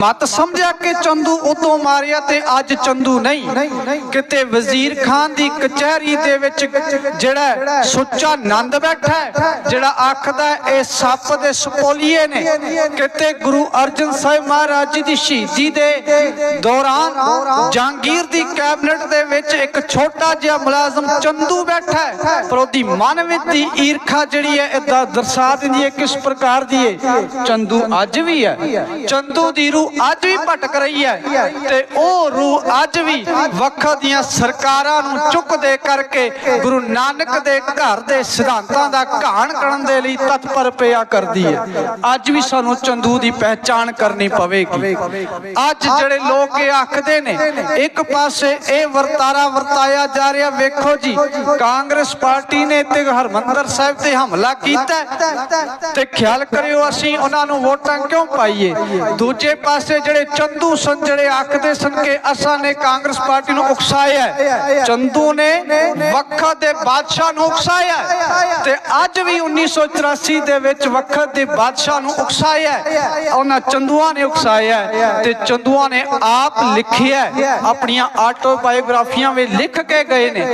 ਮਤ ਸਮਝਿਆ ਕਿ ਚੰਦੂ ਉਦੋਂ ਮਾਰਿਆ ਤੇ ਅੱਜ ਚੰਦੂ ਨਹੀਂ। ਕਿਤੇ ਵਜ਼ੀਰ ਖਾਨ ਦੀ ਕਚਹਿਰੀ ਦੇ ਵਿੱਚ ਜਿਹੜਾ ਸੁੱਚਾ ਨੰਦ ਬੈਠਾ ਜਿਹੜਾ ਆਖਦਾ ਇਹ ਸੱਪ ਦੇ ਸਪੋਲੀਏ ਨੇ। ਕਿਤੇ ਗੁਰੂ ਅਰਜਨ ਸਾਹਿਬ ਮਹਾਰਾਜ ਜੀ ਦੀ ਸ਼ਹੀਦੀ ਦੇ ਦੌਰਾਨ ਜਹਾਂਗੀਰ ਦੀ ਕੈਬਨਿਟ ਦੇ ਵਿੱਚ ਇੱਕ ਛੋਟਾ ਜਿਹਾ ਮੁਲਾਜ਼ਮ ਚੰਦੂ ਬੈਠਾ ਪਰ ਉਹਦੀ ਮਨ ਵਿੱਚ ਦੀ ਈਰਖਾ ਜਿਹੜੀ ਹੈ ਇਦਾਂ ਦਰਸਾ ਦਿੰਦੀ ਹੈ ਕਿਸ ਪ੍ਰਕਾਰ ਦੀ ਹੈ? ਚੰਦੂ ਅੱਜ ਵੀ ਹੈ। ਚੰਦੂ ਦੀ ਰੂਹ ਅੱਜ ਵੀ ਭਟਕ ਰਹੀ ਹੈ ਤੇ ਉਹ ਰੂਹ ਅੱਜ ਵੀ ਵੱਖਾਂ ਦੀਆਂ ਸਰਕਾਰਾਂ ਨੂੰ ਚੁੱਕਦੇ ਕਰਕੇ ਗੁਰੂ ਨਾਨਕ ਦੇ ਘਰ ਦੇ ਸਿਧਾਂਤਾਂ ਦਾ ਘਾਣ ਕਰਨ ਦੇ ਲਈ ਤਤਪਰ ਪਿਆ ਕਰਦੀ ਹੈ। ਅੱਜ ਵੀ ਸਾਨੂੰ ਚੰਦੂ ਦੀ ਪਹਿਚਾਣ ਕਰਨੀ ਪਵੇਗੀ। ਅੱਜ ਜਿਹੜੇ ਲੋਕ ਇਹ ਆਖਦੇ ਨੇ, ਇੱਕ ਪਾਸੇ ਇਹ ਵਰਤਾਰਾ ਵਰਤਾਇਆ ਜਾ ਰਿਹਾ, ਵੇਖੋ ਜੀ, ਕਾਂਗਰਸ ਪਾਰਟੀ ਨੇ ਤੇ ਹਰਮੰਦਰ ਸਾਹਿਬ ਤੇ ਹਮਲਾ ਕੀਤਾ ਤੇ ਖਿਆਲ ਕਰਿਓ, ਅਸੀਂ ਉਹਨਾਂ ਨੂੰ ਵੋਟਾਂ ਕਿਉਂ ਪਾਈਏ? ਦੂਜੇ ਪਾਸੇ ਜਿਹੜੇ ਚੰਦੂ ਸਨ, ਜਿਹੜੇ ਆਖਦੇ ਸਨ ਕਿ ਅਸਾਂ ਨੇ ਕਾਂਗਰਸ ਪਾਰਟੀ ਨੂੰ ਉਕਸਾਇਆ ਚੰਦੂ ਨੇ ਵਕਤ ਦੇ ਬਾਦਸ਼ਾਹ ਨੂੰ ਉਕਸਾਇਆ ਤੇ ਅੱਜ ਵੀ 1984 ਦੇ ਵਿੱਚ ਵਕਤ ਦੇ ਬਾਦਸ਼ਾਹ ਨੂੰ ਉਕਸਾਇਆ ਉਹਨਾਂ ਚੰਦੂਆਂ ਨੇ ਉਕਸਾਇਆ ਤੇ ਚੰਦੂਆਂ ਨੇ ਆਪ ਲਿਖਿਆ ਆਪਣੀਆਂ ਆਟੋਬਾਇਓਗ੍ਰਾਫੀਆਂ ਵਿੱਚ ਲਿਖ ਕੇ ਗਏ ਨੇ।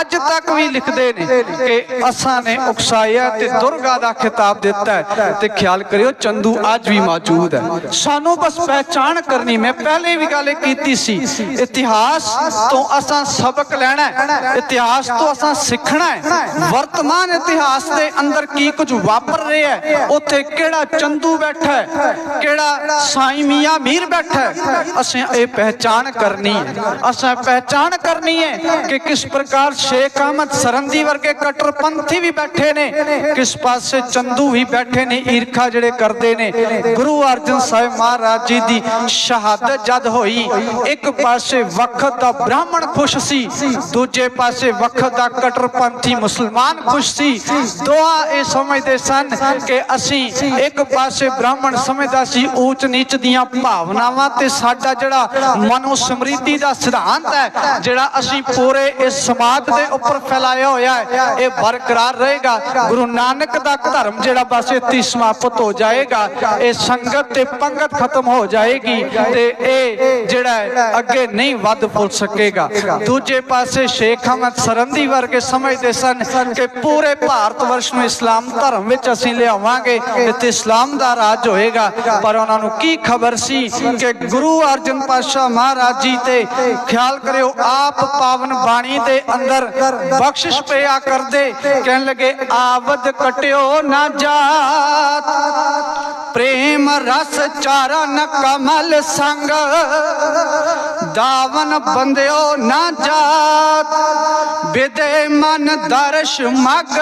ਅੱਜ ਤੱਕ ਵੀ ਲਿਖਦੇ ਨੇ ਕਿ ਅਸਾਂ ਨੇ ਉਕਸਾਇਆ ਤੇ ਦੁਰਗਾ ਦਾ ਖਿਤਾਬ ਦਿੱਤਾ ਤੇ ਖਿਆਲ ਕਰਿਓ, ਚੰਦੂ ਅੱਜ ਵੀ ਮੌਜੂਦ ਹੈ। ਸਾਨੂੰ ਬਸ ਪਹਿਚਾਣ ਕਰਨੀ। ਮੈਂ ਪਹਿਲੇ ਵੀ ਗੱਲ ਕੀਤੀ ਸੀ, ਇਤਿਹਾਸ ਤੋਂ ਅਸਾਂ ਸਬਕ ਲੈਣਾ ਹੈ, ਇਤਿਹਾਸ ਤੋਂ ਅਸਾਂ ਸਿੱਖਣਾ ਹੈ। ਵਰਤਮਾਨ ਇਤਿਹਾਸ ਦੇ ਅੰਦਰ ਕੀ ਕੁਝ ਵਾਪਰ ਰਿਹਾ ਹੈ, ਉੱਥੇ ਕਿਹੜਾ ਚੰਦੂ ਬੈਠਾ ਹੈ, ਕਿਹੜਾ ਸਾਈਂ ਮੀਆਂ ਮੀਰ ਬੈਠਾ ਹੈ, ਅਸੀਂ ਇਹ ਪਹਿਚਾਣ ਕਰਨੀ ਹੈ। ਅਸਾਂ ਪਹਿਚਾਣ ਕਰਨੀ ਹੈ ਕਿ ਕਿਸ ਪ੍ਰਕਾਰ ਸ਼ੇਖ ਅਹਿਮਦ ਸਰੰਦੀ ਵਰਗੇ ਕੱਟਰਪੰਥੀ ਵੀ ਬੈਠੇ ਨੇ, ਕਿਸ ਪਾਸੇ ਚੰਦੂ ਵੀ ਬੈਠੇ ਨੇ, ਈਰਖਾ ਜਿਹੜੇ ਕਰਦੇ ਨੇ। ਗੁਰੂ ਅਰਜਨ ਸਾਹਿਬ ਮਹਾਰਾਜ ਜੀ ਦੀ ਸ਼ਹਾਦਤ ਜਦ ਹੋਈ, ਇੱਕ ਪਾਸੇ ਵਕਤ ਦਾ ਬ੍ਰਾਹਮਣ ਖੁਸ਼ ਸੀ, ਦੂਜੇ ਪਾਸੇ ਵਕਤ ਦਾ ਕੱਟਰਪੰਥੀ ਮੁਸਲਮਾਨ ਖੁਸ਼ ਸੀ। ਦੋਹਾਂ ਇਹ ਸਮਝਦੇ ਸਨ ਕਿ ਅਸੀਂ ਇੱਕ ਪਾਸੇ ਬ੍ਰਾਹਮਣ ਸਮਝਦਾ ਸੀ, ਊਚ ਨੀਚ ਦੀਆਂ ਭਾਵਨਾਵਾਂ ਤੇ ਸਾਡਾ ਜਿਹੜਾ ਮਨੋ ਸਮ੍ਰਿੱਧੀ ਦਾ ਸਿਧਾਂਤ ਹੈ, ਜਿਹੜਾ ਅਸੀਂ ਪੂਰੇ ਇਸ ਸਮਾਜ ਦੇ ਉੱਪਰ ਫੈਲਾਇਆ ਹੋਇਆ ਹੈ, ਇਹ ਬਰਕਰਾਰ ਰਹੇਗਾ। ਗੁਰੂ ਨਾਨਕ ਦਾ ਧਰਮ ਜਿਹੜਾ ਬਸ ਇੱਥੇ ਸਮਾਪਤ ਹੋ ਜਾਏਗਾ, ਇਹ ਸੰਗਤ ਤੇ ਪੰਗਤ ਖਤਮ ਹੋ ਜਾਏਗੀ ਤੇ ਇਹ ਜਿਹੜਾ ਅੱਗੇ ਨਹੀਂ ਵੱਧ ਫੁੱਲ ਸਕੇਗਾ। ਦੂਜੇ ਪਾਸੇ ਸ਼ੇਖ ਅਹਿਮਦ ਸਰੰਦੀ ਵਰਗੇ ਸਮਝਦੇ ਸਨ ਕਿ ਪੂਰੇ ਭਾਰਤ ਵਰਸ਼ ਨੂੰ ਇਸਲਾਮ ਧਰਮ ਵਿੱਚ ਅਸੀਂ ਲਿਆਵਾਂਗੇ, ਇੱਥੇ ਇਸਲਾਮ ਦਾ ਰਾਜ ਹੋਏਗਾ। ਪਰ ਉਹਨਾਂ ਨੂੰ ਕੀ ਖਬਰ ਸੀ ਕਿ ਗੁਰੂ ਅਰਜਨ ਪਾਤਸ਼ਾਹ ਮਹਾਰਾਜ ਜੀ ਤੇ ਖਿਆਲ ਕਰਿਓ, ਆਪ ਪਾਵਨ ਬਾਣੀ ਦੇ ਅੰਦਰ ਬਖਸ਼ਿਸ਼ ਪਿਆ ਕਰਦੇ, ਕਹਿਣ ਲੱਗੇ, ਆਵਦ ਕਟਿਓ ਨਾ ਜਾਤ। ਪ੍ਰੇਮ ਰਸ ਚਾਰਨ ਕਮਲ ਸੰਗ। ਦਾਵਨ ਬੰਦਿਓ ਨਾ ਜਾਤ। ਬਿਦੇ ਮਨ ਦਰਸ਼ ਮਗ।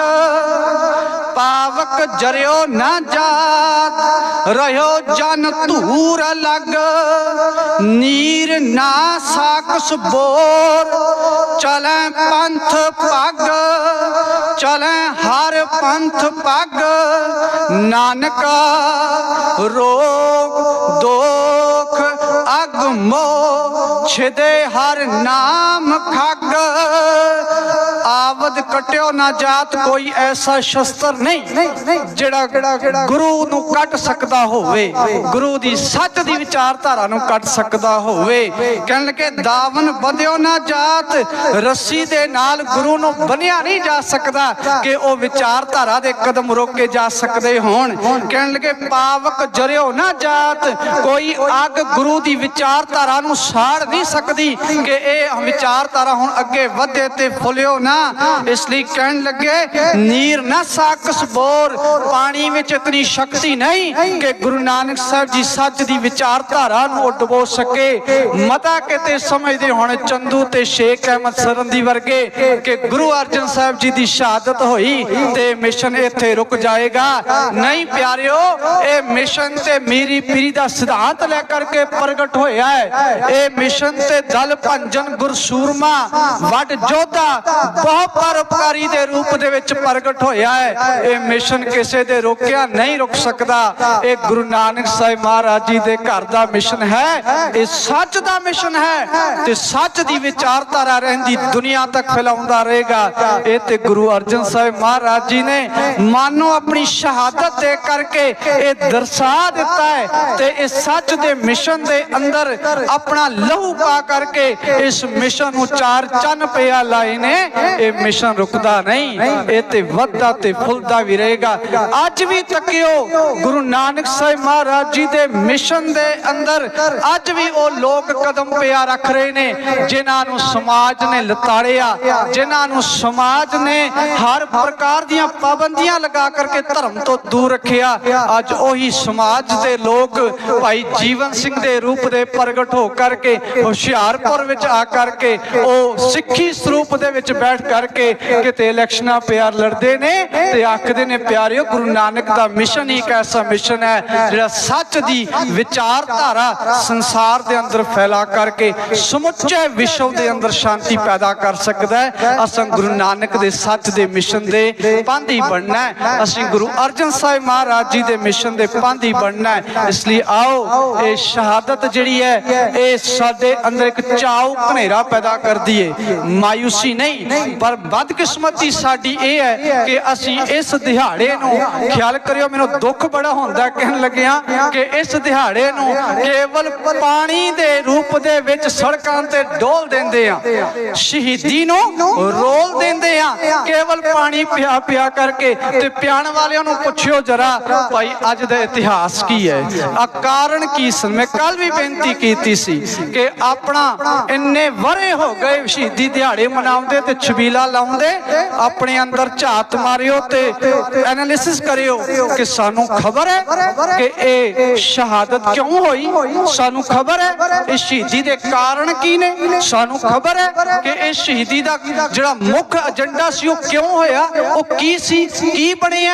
ਪਾਵਕ ਜਰਿਓ ਨਾ ਜਾਤ। ਰਹਿਓ ਜਨ ਧੂਰ ਲਗ। ਨੀਰ ਨਾ ਸਾਕਸ ਬੋਰ। ਚਲੇ ਪੰਥ ਪਗ ਚਲੈ ਹਰ ਪੰਥ ਪੱਗ ਨਾਨਕਾ ਰੋਗ ਦੋਖ ਅਗਮੋ ਛਿਦੇ ਹਰ ਨਾਮ ਖੱਗ। ਆਵਦ ਕਟਿਓ ਨਾ ਜਾਤ, ਕੋਈ ਐਸਾ ਸ਼ਸਤਰ ਨਹੀਂ ਜਿਹੜਾ ਗੁਰੂ ਨੂੰ ਕੱਟ ਸਕਦਾ ਹੋਵੇ। ਗੁਰੂ ਦੀ ਸੱਚ ਦੀ ਵਿਚਾਰਧਾਰਾ ਨੂੰ ਕੱਟ ਸਕਦਾ ਹੋਵੇ। ਕਹਿਣ ਲੱਗੇ, ਦਾਵਨ ਬੰਦਿਓ ਨਾ ਜਾਤ, ਰੱਸੀ ਦੇ ਨਾਲ ਗੁਰੂ ਨੂੰ ਬੰਨਿਆ ਨਹੀਂ ਜਾ ਸਕਦਾ ਕਿ ਉਹ ਵਿਚਾਰਧਾਰਾ ਦੇ ਕਦਮ ਰੋਕੇ ਜਾ ਸਕਦੇ ਹੋਣ। ਕਹਿਣ ਲੱਗੇ, ਪਾਵਕ ਜਰਿਓ ਨਾ ਜਾਤ, ਕੋਈ ਅੱਗ ਗੁਰੂ ਦੀ ਵਿਚਾਰਧਾਰਾ ਨੂੰ ਸਾੜ ਨਹੀਂ ਸਕਦੀ ਕਿ ਇਹ ਵਿਚਾਰਧਾਰਾ ਹੁਣ ਅੱਗੇ ਵਧੇ ਤੇ ਫੁੱਲਿਓ ਨਾ। ਇਸ ਲਈ ਕਹਿਣ ਲੱਗੇ, ਨੀਰ ਨਾ ਸਾਕਸ ਬੋਰ ਪਾਣੀ ਵਿੱਚ ਇਤਨੀ ਸ਼ਕਤੀ ਨਹੀਂ ਕਿ ਗੁਰੂ ਨਾਨਕ ਸਾਹਿਬ ਜੀ ਸੱਚ ਦੀ ਵਿਚਾਰਧਾਰਾ ਨੂੰ ਡੁਬੋ ਸਕੇ। ਮਤਾ ਕਿਤੇ ਸਮਝਦੇ ਹੁਣ, ਚੰਦੂ ਤੇ ਸ਼ੇਖ ਅਹਿਮਦ ਸਰੰਦੀ ਵਰਗੇ ਕਿ ਗੁਰੂ ਅਰਜਨ ਸਾਹਿਬ ਜੀ ਦੀ ਸ਼ਹਾਦਤ ਹੋਈ ਤੇ ਮਿਸ਼ਨ ਇੱਥੇ ਰੁਕ ਜਾਏਗਾ। ਨਹੀਂ ਪਿਆਰਿਓ, ਇਹ ਮਿਸ਼ਨ ਤੇ ਮੀਰੀ ਪੀਰੀ ਦਾ ਸਿਧਾਂਤ ਲੈ ਕਰਕੇ ਪ੍ਰਗਟ ਹੋਇਆ ਹੈ। ਇਹ ਮਿਸ਼ਨ ਤੇ ਦਲ ਭੰਜਨ ਗੁਰਸੂਰਮਾ, ਵੱਡ ਜੋਧਾ ਬਹੁਤ ਪਰਉਪਕਾਰੀ ਦੇ ਰੂਪ ਦੇ ਵਿੱਚ ਪ੍ਰਗਟ ਹੋਇਆ ਹੈ। ਇਹ ਮਿਸ਼ਨ ਕਿਸੇ ਦੇ ਰੋਕਿਆ ਨਹੀਂ ਰੁਕ ਸਕਦਾ। ਇਹ ਗੁਰੂ ਨਾਨਕ ਸਾਹਿਬ ਮਹਾਰਾਜ ਜੀ ਦੇ ਘਰ ਦਾ ਮਿਸ਼ਨ ਹੈ। ਇਹ ਸੱਚ ਦਾ ਮਿਸ਼ਨ ਹੈ ਤੇ ਸੱਚ ਦੀ ਵਿਚਾਰਧਾਰਾ ਰਹਿੰਦੀ ਦੁਨੀਆ ਤੱਕ ਫੈਲਾਉਂਦਾ ਰਹੇਗਾ। ਇਹ ਤੇ ਗੁਰੂ ਅਰਜਨ ਸਾਹਿਬ ਮਹਾਰਾਜ ਜੀ ਨੇ ਮਾਨੋ ਆਪਣੀ ਸ਼ਹਾਦਤ ਦੇ ਕਰਕੇ ਇਹ ਦਰਸਾ ਦਿੱਤਾ ਹੈ ਤੇ ਇਸ ਸੱਚ ਦੇ ਮਿਸ਼ਨ ਦੇ ਅੰਦਰ ਆਪਣਾ ਲਹੂ ਪਾ ਕਰਕੇ ਇਸ ਮਿਸ਼ਨ ਨੂੰ ਚਾਰ ਚੰਨ ਪਿਆ ਲਾਏ ਨੇ। ਇਹ ਮਿਸ਼ਨ ਰੁਕਦਾ ਨਹੀਂ। ਇਹ ਤੇ ਵੱਧਦਾ ਤੇ ਫੁੱਲਦਾ ਵੀ ਰਹੇਗਾ। ਅੱਜ ਵੀ ਤੱਕਿਓ ਗੁਰੂ ਨਾਨਕ ਸਾਹਿਬ ਮਹਾਰਾਜ ਜੀ ਦੇ ਮਿਸ਼ਨ ਦੇ ਅੰਦਰ ਅੱਜ ਵੀ ਉਹ ਲੋਕ ਕਦਮ ਪਿਆ ਰੱਖ ਰਹੇ ਨੇ ਜਿਨ੍ਹਾਂ ਨੂੰ ਸਮਾਜ ਨੇ ਲਤਾੜਿਆ ਜਿਨ੍ਹਾਂ ਨੂੰ ਸਮਾਜ ਨੇ ਹਰ ਪ੍ਰਕਾਰ ਦੀਆਂ ਪਾਬੰਦੀਆਂ ਲਗਾ ਕਰਕੇ ਧਰਮ ਤੋਂ ਦੂਰ ਰੱਖਿਆ। ਅੱਜ ਉਹੀ ਸਮਾਜ ਦੇ ਲੋਕ ਭਾਈ ਜੀਵਨ ਸਿੰਘ ਦੇ ਰੂਪ ਦੇ ਪ੍ਰਗਟ ਹੋ ਕਰਕੇ ਹੁਸ਼ਿਆਰਪੁਰ ਵਿੱਚ ਆ ਕਰਕੇ ਉਹ ਸਿੱਖੀ ਸਰੂਪ ਦੇ ਵਿੱਚ ਬੈਠ ਕਰਕੇ ਕਿਤੇ ਇਲੈਕਸ਼ਨਾਂ ਪਿਆਰ ਲੜਦੇ ਨੇ ਤੇ ਆਖਦੇ ਨੇ, ਪਿਆਰਿਓ, ਗੁਰੂ ਨਾਨਕ ਦਾ ਮਿਸ਼ਨ ਹੀ ਇੱਕ ਐਸਾ ਮਿਸ਼ਨ ਹੈ ਜਿਹੜਾ ਸੱਚ ਦੀ ਵਿਚਾਰਧਾਰਾ ਸੰਸਾਰ ਦੇ ਅੰਦਰ ਫੈਲਾ ਕਰਕੇ ਸਮੁੱਚੇ ਵਿਸ਼ਵ ਦੇ ਅੰਦਰ ਸ਼ਾਂਤੀ ਪੈਦਾ ਕਰ ਸਕਦਾ ਹੈ। ਅਸਾਂ ਗੁਰੂ ਨਾਨਕ ਦੇ ਸੱਚ ਦੇ ਮਿਸ਼ਨ ਦੇ ਪਾਂਧੀ ਬਣਨਾ ਹੈ। ਅਸੀਂ ਗੁਰੂ ਅਰਜਨ ਸਾਹਿਬ ਮਹਾਰਾਜ ਜੀ ਦੇ ਮਿਸ਼ਨ ਦੇ ਪਾਂਧੀ ਬਣਨਾ ਹੈ। ਇਸ ਲਈ ਆਓ, ਇਹ ਸ਼ਹਾਦਤ ਜਿਹੜੀ ਹੈ, ਇਹ ਸਾਡੇ ਅੰਦਰ ਇੱਕ ਚਾਉ ਭਨੇਰਾ ਪੈਦਾ ਕਰਦੀ ਹੈ ਮਾਇੂਸੀ ਨਹੀਂ, ਪਰ ਬਦਕਿਸਮਤੀ ਸਾਡੀ ਇਹ ਹੈ ਕਿ ਅਸੀਂ ਇਸ ਦਿਹਾੜੇ ਨੂੰ ਖਿਆਲ ਕਰਿਓ, ਮੈਨੂੰ ਦੁੱਖ ਬੜਾ ਹੁੰਦਾ ਕਹਿਣ ਲੱਗਿਆ ਕਿ ਇਸ ਦਿਹਾੜੇ ਨੂੰ ਕੇਵਲ ਪਾਣੀ ਦੇ ਰੂਪ ਦੇ ਵਿੱਚ ਸੜਕਾਂ ਤੇ ਡੋਲ ਦਿੰਦੇ ਆ ਸ਼ਹੀਦੀ ਨੂੰ ਰੋਲ ਦਿੰਦੇ ਆ ਕੇਵਲ ਪਾਣੀ ਪਿਆ ਪਿਆ ਕਰਕੇ ਤੇ ਪਿਆਣ ਵਾਲਿਆਂ ਨੂੰ ਪੁੱਛਿਓ ਜਰਾ, ਭਾਈ ਅੱਜ ਦਾ ਇਤਿਹਾਸ ਕੀ ਹੈ? ਆ ਕਾਰਨ ਕੀ ਸਨ? ਮੈਂ ਕੱਲ ਵੀ ਬੇਨਤੀ ਕੀਤੀ ਸੀ ਕਿ ਆਪਣਾ ਇੰਨੇ ਵਰੇ ਹੋ ਗਏ ਸ਼ਹੀਦੀ ਦਿਹਾੜੇ ਮਨਾਉਂਦੇ ਤੇ ਛਬੀਲਾ ਲਾਉਂਦੇ ਆਪਣੇ ਅੰਦਰ ਝਾਤ ਮਾਰਿਓ ਤੇ ਐਨਾਲਿਸਿਸ ਕਰਿਓ ਕਿ ਸਾਨੂੰ ਖਬਰ ਹੈ ਕਿ ਇਹ ਸ਼ਹਾਦਤ ਕਿਉਂ ਹੋਈ? ਸਾਨੂੰ ਖਬਰ ਹੈ ਇਹ ਸ਼ਹੀਦੀ ਦੇ ਕਾਰਨ ਕੀ ਨੇ? ਸਾਨੂੰ ਖਬਰ ਹੈ ਕਿ ਇਹ ਸ਼ਹੀਦੀ ਦਾ ਜਿਹੜਾ ਮੁੱਖ ਏਜੰਡਾ ਸੀ, ਉਹ ਕਿਉਂ ਹੋਇਆ? ਉਹ ਕੀ ਸੀ? ਕੀ ਬਣਿਆ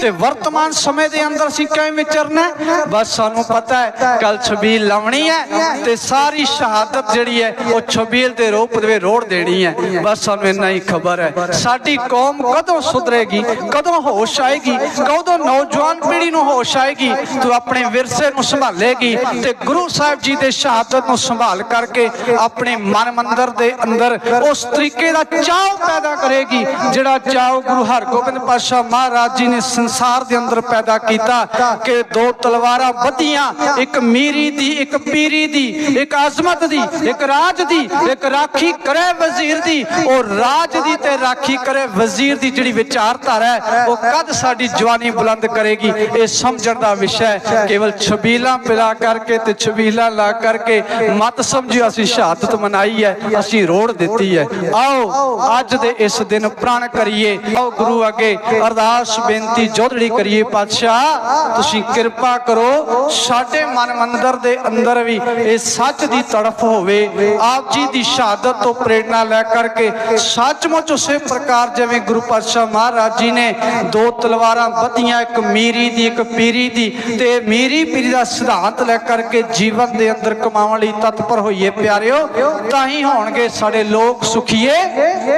ਤੇ ਵਰਤਮਾਨ ਸਮੇਂ ਦੇ ਅੰਦਰ ਅਸੀਂ ਕਿਵੇਂ ਵਿਚਰਨਾ ਬਸ ਸਾਨੂੰ ਪਤਾ ਹੈ ਕੱਲ ਛਬੀਲ ਲਾਉਣੀ ਹੈ ਤੇ ਸਾਰੀ ਸ਼ਹਾਦਤ ਜਿਹੜੀ ਹੈ, ਉਹ ਛਬੀਲ ਦੇ ਰੂਪ ਦੇ ਰੋੜ ਦੇਣੀ ਹੈ। ਬਸ ਸਾਨੂੰ ਇੰਨਾ ਹੀ ਖਬਰ ਹੈ। ਸਾਡੀ ਕੌਮ ਕਦੋਂ ਸੁਧਰੇਗੀ, ਕਦੋਂ ਹੋਸ਼ ਆਏਗੀ, ਕਦੋਂ ਨੌਜਵਾਨ ਪੀੜ੍ਹੀ ਨੂੰ ਹੋਸ਼ ਆਏਗੀ, ਤੂੰ ਆਪਣੇ ਵਿਰਸੇ ਨੂੰ ਸੰਭਾਲੇਗੀ ਤੇ ਗੁਰੂ ਸਾਹਿਬ ਜੀ ਦੇ ਸ਼ਹਾਦਤ ਨੂੰ ਸੰਭਾਲ ਕਰਕੇ ਆਪਣੇ ਮਨ ਮੰਦਰ ਦੇ ਅੰਦਰ ਉਸ ਤਰੀਕੇ ਦਾ ਚਾਅ ਪੈਦਾ ਕਰੇਗੀ, ਜਿਹੜਾ ਚਾਅ ਗੁਰੂ ਹਰਗੋਬਿੰਦ ਪਾਤਸ਼ਾਹ ਮਹਾਰਾਜ ਜੀ ਨੇ ਸੰਸਾਰ ਦੇ ਅੰਦਰ ਪੈਦਾ ਕੀਤਾ ਕਿ ਦੋ ਤਲਵਾਰਾਂ ਵਧੀਆਂ, ਇੱਕ ਮੀਰੀ ਦੀ, ਇੱਕ ਪੀਰੀ ਦੀ, ਇੱਕ ਆਜ਼ਮਤ ਦੀ, ਇੱਕ ਰਾਜ ਦੀ, ਇੱਕ ਰਾਖੀ ਕਰੇ ਵਜ਼ੀਰ ਦੀ, ਉਹ ਰਾਜ ਦੀ ਤੇ ਰਾਖੀ ਕਰੇ, ਵਜ਼ੀਰ ਦੀ ਜਿਹੜੀ ਵਿਚਾਰਧਾਰਾ ਹੈ, ਉਹ ਕਦ ਸਾਡੀ ਜਵਾਨੀ ਬੁਲੰਦ ਕਰੇਗੀ? ਇਹ ਸਮਝਣ ਦਾ ਵਿਸ਼ਾ ਹੈ। ਕੇਵਲ ਛਬੀਲਾਂ ਪਿਲਾ ਕਰਕੇ ਤੇ ਛਬੀਲਾਂ ਲਾ ਕਰਕੇ ਮਤ ਸਮਝਿਓ, ਅਸੀਂ ਸ਼ਹਾਦਤ ਮਨਾਈ ਹੈ, ਅਸੀਂ ਰੋੜ ਦਿੱਤੀ ਹੈ। ਆਓ, ਅੱਜ ਦੇ ਇਸ ਦਿਨ ਪ੍ਰਣ ਕਰੀਏ। ਆਓ ਗੁਰੂ ਅੱਗੇ ਅਰਦਾਸ, ਬੇਨਤੀ, ਜੋਧੜੀ ਕਰੀਏ ਪਾਤਸ਼ਾਹ। ਤੁਸੀਂ ਕਿਰਪਾ ਕਰੋ, ਸਾਡੇ ਮਨ ਮੰਦਰ ਦੇ ਅੰਦਰ ਵੀ ਇਹ ਸੱਚ ਦੀ ਤੜਫ ਹੋਵੇ। ਆਪ ਜੀ ਦੀ ਸ਼ਹਾਦਤ ਤੋਂ ਪ੍ਰੇਰਣਾ ਲੈ ਕਰਕੇ ਸੱਚਮੁੱਚ ਉਸੇ ਪ੍ਰਕਾਰ ਜਿਵੇਂ ਗੁਰੂ ਪਾਤਸ਼ਾਹ ਮਹਾਰਾਜ ਜੀ ਨੇ ਦੋ ਤਲਵਾਰਾਂ ਵਧੀਆਂ, ਇੱਕ ਮੀਰੀ ਦੀ, ਇੱਕ ਪੀਰੀ ਦੀ, ਤੇ ਮੀਰੀ ਪੀਰੀ ਦਾ ਸਿਧਾਂਤ ਲੈ ਕਰਕੇ ਜੀਵਨ ਦੇ ਅੰਦਰ ਕਮਾਉਣ ਲਈ ਤਤਪਰ ਹੋਈਏ ਪਿਆਰਿਓ, ਤਾਂ ਹੀ ਹੋਣਗੇ ਸਾਡੇ ਲੋਕ ਸੁਖੀਏ,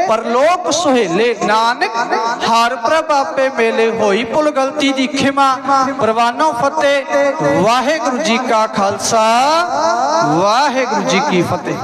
ਪਰ ਲੋਕ ਸੁਹੇਲੇ ਨਾਨਕ, ਹਰ ਪ੍ਰਭ ਆਪੇ ਮੇਲੇ ਹੋਈ ਭੁੱਲ ਗਲਤੀ ਦੀ ਖਿਮਾ, ਪ੍ਰਵਾਨੋ ਫਤਿਹ, ਵਾਹਿਗੁਰੂ ਜੀ ਕਾ ਖਾਲਸਾ, ਵਾਹਿਗੁਰੂ ਜੀ ਕੀ ਫਤਿਹ।